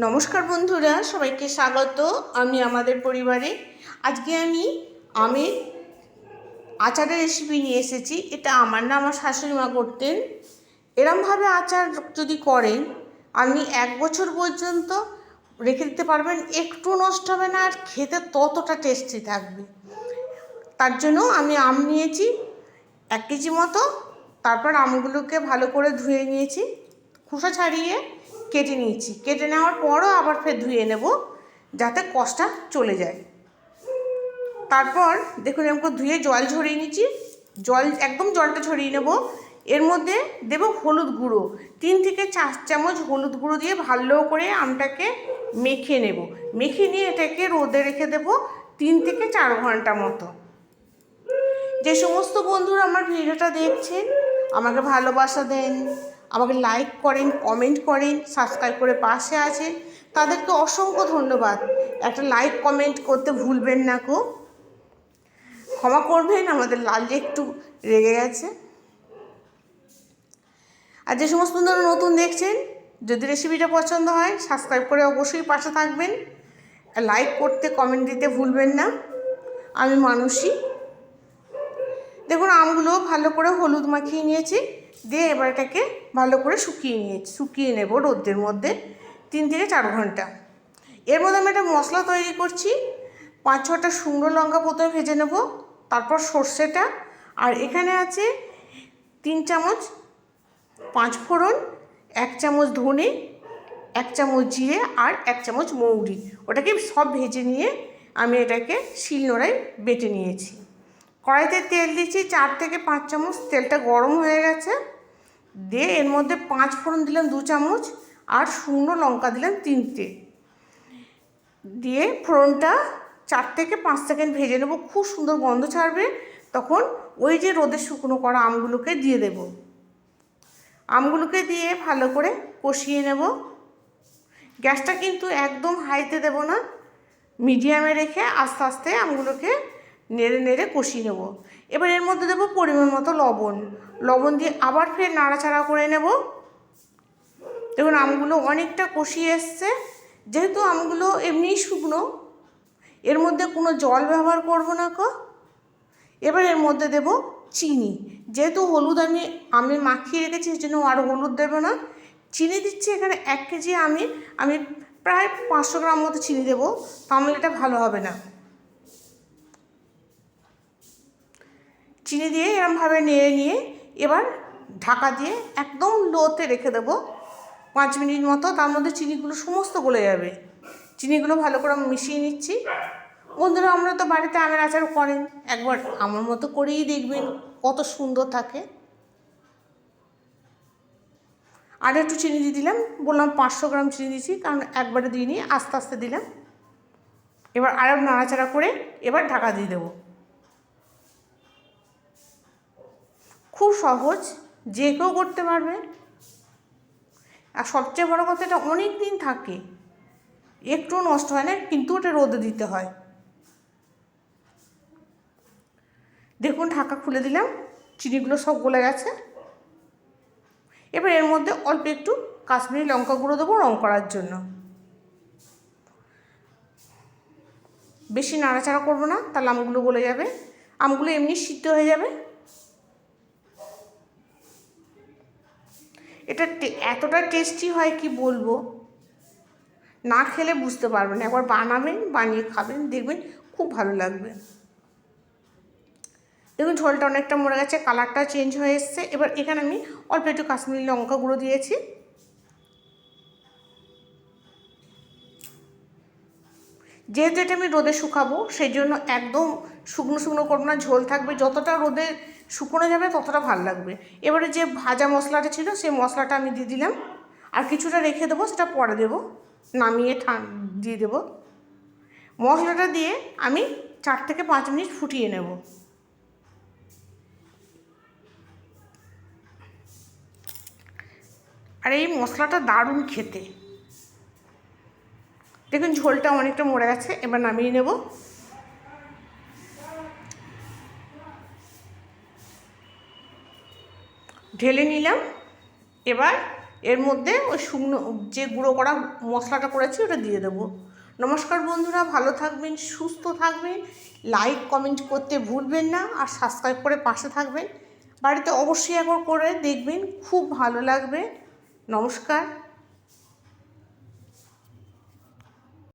নমস্কার বন্ধুরা, সবাইকে স্বাগত আমি আমাদের পরিবারে। আজকে আমি আমের আচারের রেসিপি নিয়ে এসেছি। এটা আমার না আমার শাশুড়ি মা করতেন। এরমভাবে আচার যদি করেন, আপনি এক বছর পর্যন্ত রেখে দিতে পারবেন, একটু নষ্ট হবে না আর খেতে ততটা টেস্টি থাকবে। তার জন্য আমি আম নিয়েছি, এক কেজি মতো। তারপর আমগুলোকে ভালো করে ধুয়ে নিয়েছি। খোসা ছাড়িয়ে কেটে নিয়েছি। কেটে নেওয়ার পরও আবার ফের ধুয়ে নেব, যাতে কষটা চলে যায়। তারপর দেখুন এরকম ধুয়ে জল ঝরিয়ে নিচ্ছি। জল, একদম জলটা ঝরিয়ে নেব। এর মধ্যে দেব হলুদ গুঁড়ো। তিন থেকে চার চামচ হলুদ গুঁড়ো দিয়ে ভালো করে আমটাকে মেখে নেব। মেখে নিয়ে এটাকে রোদে রেখে দেব তিন থেকে চার ঘণ্টা মতো। যে সমস্ত বন্ধুরা আমার ভিডিওটা দেখছেন, আমাকে ভালোবাসা দেন। আমাকে লাইক করেন কমেন্ট করেন সাবস্ক্রাইব করে পাশে আছেন। তাদেরকে অসংখ্য ধন্যবাদ। একটা লাইক কমেন্ট করতে ভুলবেন না কো ক্ষমা করবেন, আমাদের লাল একটু রেগে গেছে। আর যে সমস্ত বন্ধুরা নতুন দেখছেন, যদি রেসিপিটা পছন্দ হয় সাবস্ক্রাইব করে অবশ্যই পাশে থাকবেন। লাইক করতে কমেন্ট দিতে ভুলবেন না। আমি মানুষই। দেখুন, আমগুলো ভালো করে হলুদ মাখিয়ে নিয়েছি। দিয়ে এবার এটাকে ভালো করে শুকিয়ে নিয়েছি শুকিয়ে নেব রোদ্রের মধ্যে তিন থেকে চার ঘণ্টা। এর মধ্যে আমি একটা মশলা তৈরি করছি, পাঁচ ছটা শুকনো লঙ্কা প্রথমে ভেজে নেব, তারপর সর্ষেটা, আর এখানে আছে তিন চামচ পাঁচ ফোড়ন, এক চামচ ধনে, এক চামচ জিরে আর এক চামচ মৌরি। ওটাকে সব ভেজে নিয়ে আমি এটাকে শিলনোড়ায় বেটে নিয়েছি। কড়াইতে তেল দিচ্ছি চার থেকে পাঁচ চামচ, তেলটা গরম হয়ে গেছে। দিয়ে এর মধ্যে পাঁচ ফোড়ন দিলাম দু চামচ আর শুকনো লঙ্কা দিলাম তিনটে। দিয়ে ফোড়নটা চার থেকে পাঁচ সেকেন্ড ভেজে নেব, খুব সুন্দর গন্ধ ছাড়বে। তখন ওই যে রোদে শুকনো করা আমগুলোকে দিয়ে দেব। আমগুলোকে দিয়ে ভালো করে কষিয়ে নেব। গ্যাসটা কিন্তু একদম হাইতে দেব না। মিডিয়ামে রেখে আস্তে আস্তে আমগুলোকে নেড়ে নেড়ে কষিয়ে নেব। এবার এর মধ্যে দেবো পরিমাণ মতো লবণ। লবণ দিয়ে আবার ফের নাড়াচাড়া করে নেব। দেখুন, আমগুলো অনেকটা কষিয়ে এসছে। যেহেতু আমগুলো এমনিই শুকনো, এর মধ্যে কোনো জল ব্যবহার করব না কো। এবার এর মধ্যে দেব চিনি। যেহেতু হলুদ আমি আমি মাখিয়ে রেখেছি জন্য আর হলুদ দেবো না। চিনি দিচ্ছি এখানে এক কেজি আমি আমি প্রায় পাঁচশো গ্রাম মতো চিনি দেবো। তাহলে এটা ভালো হবে না। চিনি দিয়ে এরমভাবে নেড়ে নিয়ে এবার ঢাকা দিয়ে একদম লোতে রেখে দেবো। পাঁচ মিনিট মতো, তার মধ্যে চিনিগুলো সমস্ত গলে যাবে। চিনিগুলো ভালো করে মিশিয়ে নিচ্ছি। বন্ধুরা, আমরা তো বাড়িতে আমের আচার করেন। একবার আমার মতো করেই দেখবেন কত সুন্দর থাকে। আর একটু চিনি দিয়ে দিলাম। বললাম পাঁচশো গ্রাম চিনি দিয়েছি, কারণ একবারে দিইনি, আস্তে আস্তে দিলাম। এবার আরও নাড়াচাড়া করে এবার ঢাকা দিয়ে দেবো। খুব সহজ, যে কেউ করতে পারবে। আর সবচেয়ে বড় কথা, এটা অনেক দিন থাকে। একটু নষ্ট হয় না, কিন্তু ওটা রোদে দিতে হয়। দেখুন, ঢাকা খুলে দিলাম, চিনিগুলো সব গলে গেছে। এবার এর মধ্যে অল্প একটু কাশ্মীরি লঙ্কা গুঁড়ো দেবো রং করার জন্য। বেশি নাড়াচাড়া করব না, তাহলে আমগুলো গলে যাবে। আমগুলো এমনি সিদ্ধ হয়ে যাবে। এটা এতটা টেস্টি হয় কি বলব? না খেলে বুঝতে পারবেন একবার বানাবেন, বানিয়ে খাবেন, দেখবেন খুব ভালো লাগবে। দেখুন, ঝোলটা অনেকটা মরে গেছে কালারটা চেঞ্জ হয়ে এসছে। এবার এখানে আমি অল্প একটু কাশ্মীরি লঙ্কা গুঁড়ো দিয়েছি। যেহেতু এটা আমি রোদে শুকাবো, সেই জন্য একদম শুকনো শুকনো করব না, ঝোল থাকবে। যতটা রোদে শুকনো যাবে, ততটা ভালো লাগবে। এবারে যে ভাজা মশলাটা ছিল সেই মশলাটা আমি দিয়ে দিলাম। আর কিছুটা রেখে দেবো, সেটা পরে দেবো। নামিয়ে দিয়ে দেবো। মশলাটা দিয়ে আমি চার থেকে পাঁচ মিনিট ফুটিয়ে নেব। আর এই মশলাটা দারুণ খেতে। দেখুন, ঝোলটা অনেকটা মরে গেছে, এবার নামিয়ে নেব। ঢেলে নিলাম। এবার এর মধ্যে ওই শুকনো যে গুঁড়ো করা মশলাটা করেছি ওটা দিয়ে দেবো। নমস্কার বন্ধুরা, ভালো থাকবেন, সুস্থ থাকবেন লাইক কমেন্ট করতে ভুলবেন না আর সাবস্ক্রাইব করে পাশে থাকবেন। বাড়িতে অবশ্যই একবার করে দেখবেন, খুব ভালো লাগবে। নমস্কার।